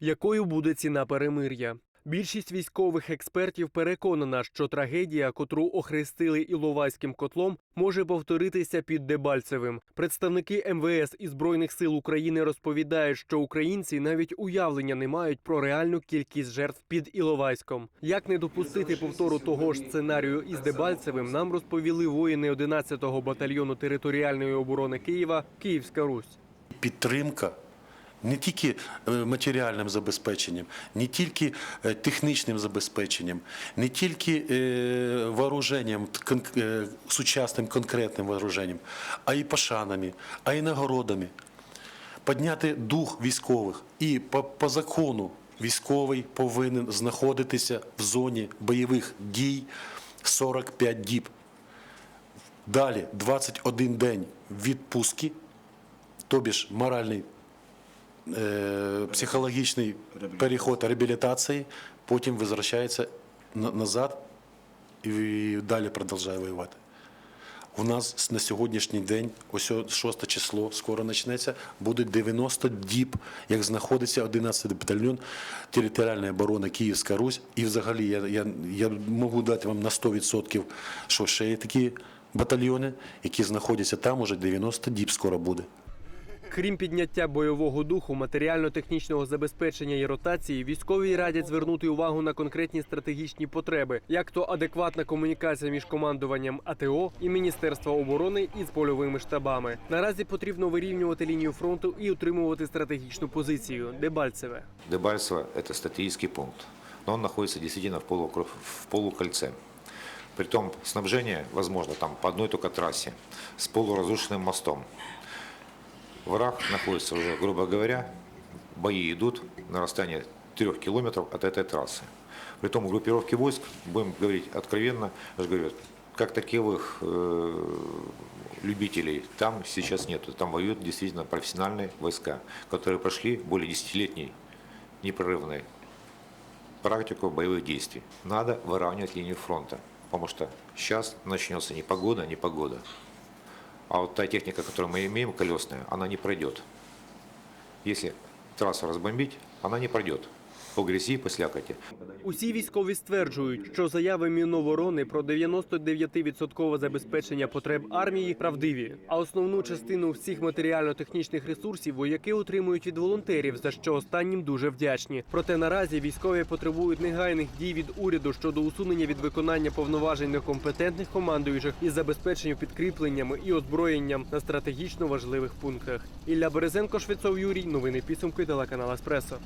Якою буде ціна перемир'я? Більшість військових експертів переконана, що трагедія, котру охрестили Іловайським котлом, може повторитися під Дебальцевим. Представники МВС і збройних сил України розповідають, що українці навіть уявлення не мають про реальну кількість жертв під Іловайськом. Як не допустити повтору того ж сценарію із Дебальцевим, нам розповіли воїни 11-го батальйону територіальної оборони Києва Київська Русь. підтримка не тільки е, матеріальним забезпеченням, не тільки е, технічним забезпеченням, не тільки е, вооруженням, сучасним конкретним вооруженням, а й пошанами, а й нагородами. Підняти дух військових. І по, по закону військовий повинен знаходитися в зоні бойових дій 45 діб. Далі 21 день відпустки, тобі ж моральний, психологічний переход реабілітації, потім возвращається на- назад і далі продовжує воювати. У нас на сьогоднішній день, ось 6 число, скоро почнеться, буде 90 діб, як знаходиться 11 батальйон територіальної оборони Київська Русь. І взагалі я, я, я можу дати вам на 100%, що ще є такі батальйони, які знаходяться там, уже 90 діб скоро буде. Крім підняття бойового духу, матеріально-технічного забезпечення і ротації, військові радять звернути увагу на конкретні стратегічні потреби, як то адекватна комунікація між командуванням АТО і Міністерства оборони із польовими штабами. Наразі потрібно вирівнювати лінію фронту і утримувати стратегічну позицію. Дебальцеве. Дебальцево – это стратегический пункт, но он находится действительно в, полукро- в полукольце. Притом снабжение возможно там по одной только трассе с полуразрушенным мостом. Враг находится уже, грубо говоря, бои идут на расстоянии трех километров от этой трассы. Притом группировки войск, будем говорить откровенно, я же говорю, как таковых э, любителей там сейчас нет. Там воюют действительно профессиональные войска, которые прошли более десятилетний непрерывной практику боевых действий. Надо выравнивать линию фронта, потому что сейчас начнется не погода, не погода. А вот та техника, которую мы имеем, колесная, она не пройдет. Если трассу разбомбить, она не пройдет по грязи, по слякоти. Усі військові стверджують, що заяви Міноборони про 99% забезпечення потреб армії правдиві. А основну частину всіх матеріально-технічних ресурсів вояки отримують від волонтерів, за що останнім дуже вдячні. Проте наразі військові потребують негайних дій від уряду щодо усунення від виконання повноважень некомпетентних командуючих із забезпеченням підкріпленнями і озброєнням на стратегічно важливих пунктах. Ілля Березенко, Швецов Юрій. Новини підсумки телеканал Еспресо.